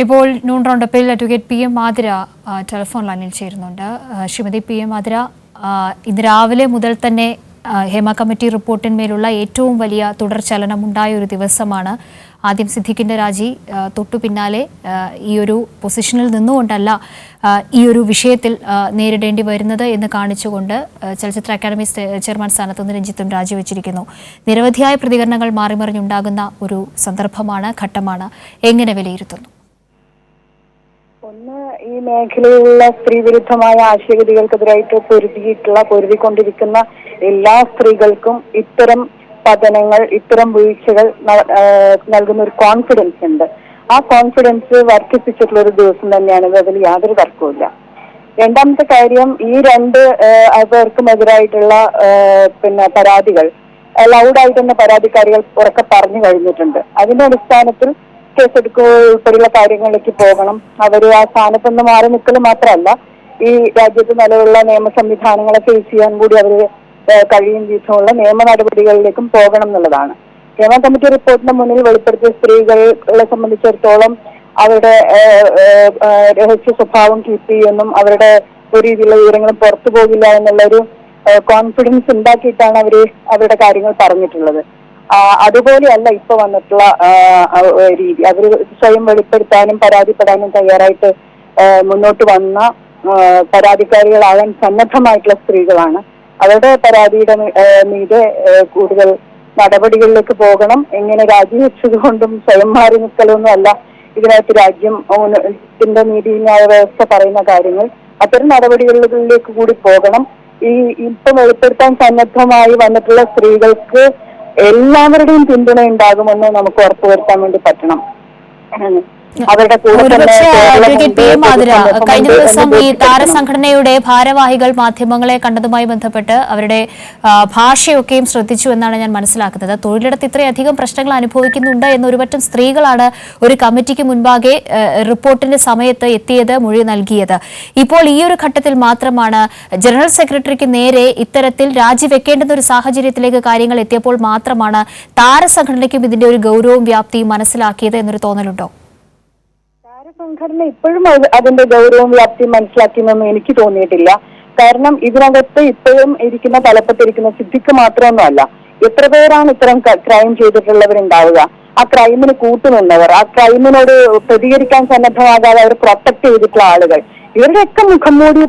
ഇപ്പോൾ noon റൗണ്ടപ്പിൽ advocate P M Mathira telephone ലൈനിൽ ചേരുന്നുണ്ട്. ശ്രീമതി പി എം മാതിര ഇന്ന് രാവിലെ മുതൽ തന്നെ ഹേമ കമ്മിറ്റി റിപ്പോർട്ടിന്മേലുള്ള ഏറ്റവും വലിയ തുടർചലനം ഉണ്ടായ ഒരു ദിവസമാണ് ആദ്യം സിദ്ദിഖിന്റെ രാജി. തൊട്ടു പിന്നാലെ ഈ ഒരു പൊസിഷനിൽ നിന്നുകൊണ്ടല്ല ഈ ഒരു വിഷയത്തിൽ നേരിടേണ്ടി വരുന്നത് എന്ന് കാണിച്ചുകൊണ്ട് ചലച്ചിത്ര അക്കാദമി ചെയർമാൻ സ്ഥാനത്ത് നിന്ന് രഞ്ജിത്തും രാജിവെച്ചിരിക്കുന്നു. നിരവധിയായ പ്രതികരണങ്ങൾ മാറിമറിഞ്ഞുണ്ടാകുന്ന ഒരു സന്ദർഭമാണ് ഘട്ടമാണ്. എങ്ങനെ വിലയിരുത്തുന്നു? ഒന്ന് ഈ മേഖലയിലുള്ള സ്ത്രീവിരുദ്ധമായ ആശയഗതികൾക്കെതിരായിട്ട് പൊരുതിയിട്ടുള്ള പൊരുതിക്കൊണ്ടിരിക്കുന്ന എല്ലാ സ്ത്രീകൾക്കും ഇത്തരം പതനങ്ങൾ ഇത്തരം വീഴ്ചകൾ നൽകുന്ന ഒരു കോൺഫിഡൻസ് ഉണ്ട് ആ കോൺഫിഡൻസ് വർദ്ധിപ്പിച്ചിട്ടുള്ള ഒരു ദിവസം തന്നെയാണ്. അതിൽ യാതൊരു തർക്കവുമില്ല രണ്ടാമത്തെ കാര്യം ഈ രണ്ട് പേർക്കുമെതിരായിട്ടുള്ള പിന്നെ പരാതികൾ ലൗഡായിട്ട് തന്നെ പരാതിക്കാരികൾ ഉറക്കെ പറഞ്ഞു കഴിഞ്ഞിട്ടുണ്ട് അതിന്റെ അടിസ്ഥാനത്തിൽ കേസെടുക്കുക ഉൾപ്പെടെയുള്ള കാര്യങ്ങളിലേക്ക് പോകണം. അവർ ആ സ്ഥാനത്ത് നിന്ന് മാറി നിൽക്കൽ മാത്രമല്ല ഈ രാജ്യത്ത് നിലവിലുള്ള നിയമ സംവിധാനങ്ങളെ ഫേസ് ചെയ്യാൻ കൂടി അവർ കഴിയും വിധമുള്ള നിയമ നടപടികളിലേക്കും പോകണം എന്നുള്ളതാണ്. നിയമ കമ്മിറ്റി റിപ്പോർട്ടിന് മുന്നിൽ വെളിപ്പെടുത്തിയ സ്ത്രീകളെ സംബന്ധിച്ചിടത്തോളം അവരുടെ രഹസ്യ സ്വഭാവം കീപ്പ് ചെയ്യുമെന്നും അവരുടെ ഒരു രീതിയിലുള്ള വിവരങ്ങളും പുറത്തു പോകില്ല എന്നുള്ളൊരു കോൺഫിഡൻസ് ഉണ്ടാക്കിയിട്ടാണ് അവർ അവരുടെ കാര്യങ്ങൾ പറഞ്ഞിട്ടുള്ളത്. അതുപോലെയല്ല ഇപ്പൊ വന്നിട്ടുള്ള രീതി. അവർ സ്വയം വെളിപ്പെടുത്താനും പരാതിപ്പെടാനും തയ്യാറായിട്ട് മുന്നോട്ട് വന്ന പരാതിക്കാരികളാകാൻ സന്നദ്ധമായിട്ടുള്ള സ്ത്രീകളാണ്. അവരുടെ പരാതിയുടെ മീതെ കൂടുതൽ നടപടികളിലേക്ക് പോകണം. എങ്ങനെ രാജിവെച്ചത് കൊണ്ടും സ്വയം മാറി നിൽക്കലൊന്നും അല്ല ഇതിനകത്ത് രാജ്യം നീതിന്യായ വ്യവസ്ഥ പറയുന്ന കാര്യങ്ങൾ. അത്തരം നടപടികളിലേക്ക് കൂടി പോകണം. ഈ ഇപ്പം വെളിപ്പെടുത്താൻ സന്നദ്ധമായി വന്നിട്ടുള്ള സ്ത്രീകൾക്ക് എല്ലാവരുടെയും പിന്തുണ ഉണ്ടാകുമെന്ന് നമുക്ക് ഉറപ്പുവരുത്താൻ വേണ്ടി പറ്റണം. അവരുടെ കഴിഞ്ഞ ദിവസം ഈ താരസംഘടനയുടെ ഭാരവാഹികൾ മാധ്യമങ്ങളെ കണ്ടതുമായി ബന്ധപ്പെട്ട് അവരുടെ ഭാഷയൊക്കെയും ശ്രദ്ധിച്ചു എന്നാണ് ഞാൻ മനസ്സിലാക്കുന്നത്. തൊഴിലിടത്ത് ഇത്രയധികം പ്രശ്നങ്ങൾ അനുഭവിക്കുന്നുണ്ട് എന്ന് ഒരുപറ്റം സ്ത്രീകളാണ് ഒരു കമ്മിറ്റിക്ക് മുൻപാകെ റിപ്പോർട്ടിന്റെ സമയത്ത് എത്തിയത് മൊഴി നൽകിയത്. ഇപ്പോൾ ഈ ഒരു ഘട്ടത്തിൽ മാത്രമാണ് ജനറൽ സെക്രട്ടറിക്ക് നേരെ ഇത്തരത്തിൽ രാജിവെക്കേണ്ടുന്ന ഒരു സാഹചര്യത്തിലേക്ക് കാര്യങ്ങൾ എത്തിയപ്പോൾ മാത്രമാണ് താരസംഘടനയ്ക്കും ഇതിന്റെ ഒരു ഗൗരവവും വ്യാപ്തിയും മനസ്സിലാക്കിയത് എന്നൊരു തോന്നലുണ്ടോ? താരസംഘടന ഇപ്പോഴും അത് അതിന്റെ ഗൗരവം വ്യാപ്തി മനസ്സിലാക്കിയെന്നൊന്നും എനിക്ക് തോന്നിയിട്ടില്ല. കാരണം ഇതിനകത്ത് ഇപ്പോഴും ഇരിക്കുന്ന തലപ്പത്തിരിക്കുന്ന സിദ്ധിക്ക് മാത്രമൊന്നുമല്ല. എത്ര പേരാണ് ഇത്തരം ക്രൈം ചെയ്തിട്ടുള്ളവരുണ്ടാവുക? ആ ക്രൈമിന് കൂട്ടുനിന്നവർ ആ ക്രൈമിനോട് പ്രതികരിക്കാൻ സന്നദ്ധമാകാതെ അവർ പ്രൊട്ടക്ട് ചെയ്തിട്ടുള്ള ആളുകൾ. ഇവരുടെയൊക്കെ മുഖം മൂടി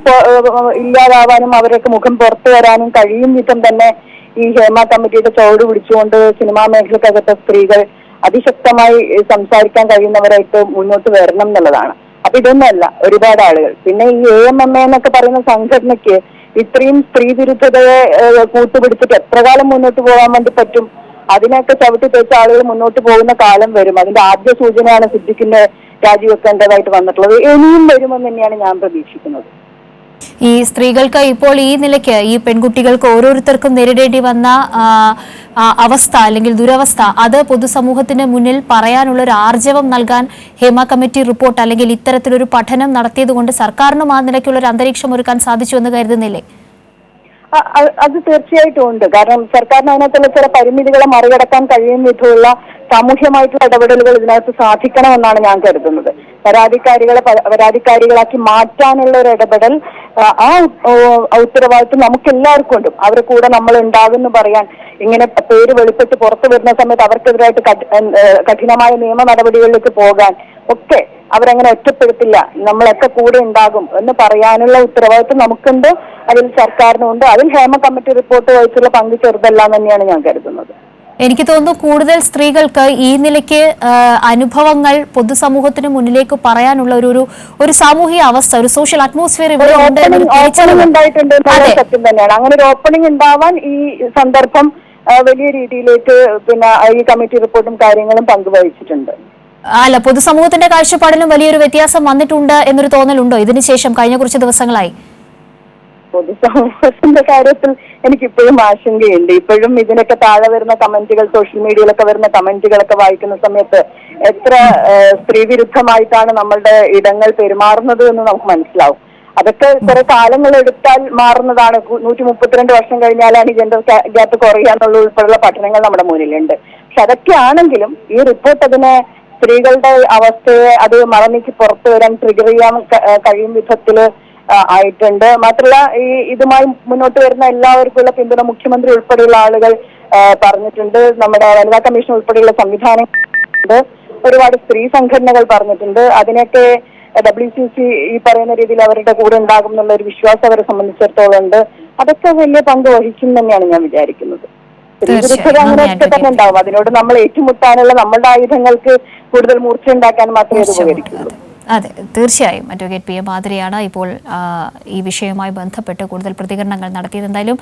ഇല്ലാതാവാനും അവരുടെയൊക്കെ മുഖം പുറത്തു വരാനും കഴിയും വിധം തന്നെ ഈ ഹേമ കമ്മിറ്റിയുടെ ചോട് പിടിച്ചുകൊണ്ട് സിനിമാ മേഖലക്കകത്തെ സ്ത്രീകൾ അതിശക്തമായി സംസാരിക്കാൻ കഴിയുന്നവരായിട്ട് മുന്നോട്ട് വരണം എന്നുള്ളതാണ്. അപ്പൊ ഇതൊന്നുമല്ല ഒരുപാട് ആളുകൾ. പിന്നെ ഈ എ എം എം എ എന്നൊക്കെ പറയുന്ന സംഘടനയ്ക്ക് ഇത്രയും സ്ത്രീ വിരുദ്ധതയെ കൂട്ടുപിടിച്ചിട്ട് എത്ര കാലം മുന്നോട്ട് പോകാൻ വേണ്ടി പറ്റും? അതിനൊക്കെ ചവിട്ടി തേച്ച ആളുകൾ മുന്നോട്ട് പോകുന്ന കാലം വരും. അതിന്റെ ആദ്യ സൂചനയാണ് സിദ്ദിഖിന്റെ രാജിവെക്കേണ്ടതായിട്ട് വന്നിട്ടുള്ളത്. ഇനിയും വരുമെന്ന് തന്നെയാണ് ഞാൻ പ്രതീക്ഷിക്കുന്നത്. ഈ സ്ത്രീകൾക്ക് ഇപ്പോൾ ഈ നിലയ്ക്ക് ഈ പെൺകുട്ടികൾക്ക് ഓരോരുത്തർക്കും നേരിടേണ്ടി വന്ന അവസ്ഥ അല്ലെങ്കിൽ ദുരവസ്ഥ അത് പൊതുസമൂഹത്തിന് മുന്നിൽ പറയാനുള്ള ഒരു ആർജവം നൽകാൻ ഹേമ കമ്മിറ്റി റിപ്പോർട്ട് അല്ലെങ്കിൽ ഇത്തരത്തിലൊരു പഠനം നടത്തിയതുകൊണ്ട് സർക്കാരിനും ആ നിലയ്ക്കുള്ള ഒരു അന്തരീക്ഷം ഒരുക്കാൻ സാധിച്ചു എന്ന് കരുതുന്നില്ലേ അത് തീർച്ചയായിട്ടും ഉണ്ട്. കാരണം സർക്കാരിന് അതിനകത്തുള്ള ചില പരിമിതികളെ മറികടക്കാൻ കഴിയും വിധമുള്ള സാമൂഹ്യമായിട്ടുള്ള ഇടപെടലുകൾ ഇതിനകത്ത് സാധിക്കണമെന്നാണ് ഞാൻ കരുതുന്നത്. പരാതിക്കാരികളെ പരാതിക്കാരികളാക്കി മാറ്റാനുള്ള ഒരു ഇടപെടൽ ആ, ഉത്തരവാദിത്വം നമുക്ക് എല്ലാവർക്കും ഉണ്ട്. അവരെ കൂടെ നമ്മൾ ഉണ്ടാകുമെന്ന് പറയാൻ ഇങ്ങനെ പേര് വെളിപ്പെട്ട് പുറത്തു വരുന്ന സമയത്ത് അവർക്കെതിരായിട്ട് കഠി- കഠിനമായ നിയമ നടപടികളിലേക്ക് പോകാൻ ഒക്കെ അവരങ്ങനെ ഒറ്റപ്പെടുത്തില്ല. നമ്മളൊക്കെ കൂടെ ഉണ്ടാകും എന്ന് പറയാനുള്ള ഉത്തരവാദിത്വം നമുക്കുണ്ട്. അതിൽ സർക്കാരിനുണ്ട് അതിൽ ഹേമ കമ്മിറ്റി റിപ്പോർട്ട് വഹിച്ചുള്ള പങ്ക് ചെറുതല്ല തന്നെയാണ് ഞാൻ കരുതുന്നത്. എനിക്ക് തോന്നുന്നു കൂടുതൽ സ്ത്രീകൾക്ക് ഈ നിലയ്ക്ക് അനുഭവങ്ങൾ പൊതുസമൂഹത്തിന് മുന്നിലേക്ക് പറയാനുള്ള ഒരു ഒരു ഒരു സാമൂഹിക അവസ്ഥ ഒരു സോഷ്യൽ അറ്റ്മോസ്ഫിയർ ഇവിടെ അങ്ങനെ ഒരു ഓപ്പണിംഗ് ഉണ്ടാവാൻ ഈ സന്ദർഭം വലിയ രീതിയിലേക്ക് പിന്നെ ഈ കമ്മിറ്റി റിപ്പോർട്ടും കാര്യങ്ങളും പങ്കുവഹിച്ചിട്ടുണ്ട്. അല്ല പൊതുസമൂഹത്തിന്റെ കാഴ്ചപ്പാടിലും വലിയൊരു വ്യത്യാസം വന്നിട്ടുണ്ട് എന്നൊരു തോന്നലുണ്ടോ? ഇതിനുശേഷം കഴിഞ്ഞ കുറച്ച് ദിവസങ്ങളായി. പൊതുസമൂഹത്തിന്റെ കാര്യത്തിൽ എനിക്ക് ഇപ്പോഴും ആശങ്കയുണ്ട്. ഇപ്പോഴും ഇതിനൊക്കെ താഴെ വരുന്ന കമന്റുകൾ സോഷ്യൽ മീഡിയയിലൊക്കെ വരുന്ന കമന്റുകളൊക്കെ വായിക്കുന്ന സമയത്ത് എത്ര സ്ത്രീവിരുദ്ധമായിട്ടാണ് നമ്മളുടെ ഇടങ്ങൾ പെരുമാറുന്നത് എന്ന് നമുക്ക് മനസ്സിലാവും. അതൊക്കെ കുറെ കാലങ്ങൾ എടുത്താൽ മാറുന്നതാണ്. നൂറ്റി മുപ്പത്തിരണ്ട് വർഷം കഴിഞ്ഞാലാണ് ജെൻഡർ ഗ്യാപ്പ് കുറയുക എന്നുള്ള ഉൾപ്പെടെയുള്ള പഠനങ്ങൾ നമ്മുടെ മുന്നിലുണ്ട്. പക്ഷെ അതൊക്കെ ആണെങ്കിലും ഈ റിപ്പോർട്ട് അതിനെ സ്ത്രീകളുടെ അവസ്ഥയെ അത് മറന്നിക്ക് പുറത്തു വരാൻ ട്രിഗർ ചെയ്യാൻ കഴിയും വിധത്തിൽ ആയിട്ടുണ്ട്. മാത്രമല്ല ഈ ഇതുമായി മുന്നോട്ട് വരുന്ന എല്ലാവർക്കുള്ള പിന്തുണ മുഖ്യമന്ത്രി ഉൾപ്പെടെയുള്ള ആളുകൾ പറഞ്ഞിട്ടുണ്ട്. നമ്മുടെ വനിതാ കമ്മീഷൻ ഉൾപ്പെടെയുള്ള സംവിധാനം ഒരുപാട് സ്ത്രീ സംഘടനകൾ പറഞ്ഞിട്ടുണ്ട്. അതിനൊക്കെ ഡബ്ല്യു സി സി ഈ പറയുന്ന രീതിയിൽ അവരുടെ കൂടെ ഉണ്ടാകും എന്നുള്ള ഒരു വിശ്വാസം അവരെ സംബന്ധിച്ചിടത്തോളം ഉണ്ട്. അതൊക്കെ വലിയ പങ്ക് വഹിക്കും തന്നെയാണ് ഞാൻ വിചാരിക്കുന്നത്. അങ്ങനെയൊക്കെ തന്നെ ഉണ്ടാവും. അതിനോട് നമ്മൾ ഏറ്റുമുട്ടാനുള്ള നമ്മളുടെ ആയുധങ്ങൾക്ക് കൂടുതൽ മൂർച്ച ഉണ്ടാക്കാൻ മാത്രമേ ഇത് ഉപകരിക്കുള്ളൂ. അതെ തീർച്ചയായും. അഡ്വക്കേറ്റ് പി എ മാതിരിയാണ് ഇപ്പോൾ ഈ വിഷയവുമായി ബന്ധപ്പെട്ട് കൂടുതൽ പ്രതികരണങ്ങൾ നടത്തിയത് എന്തായാലും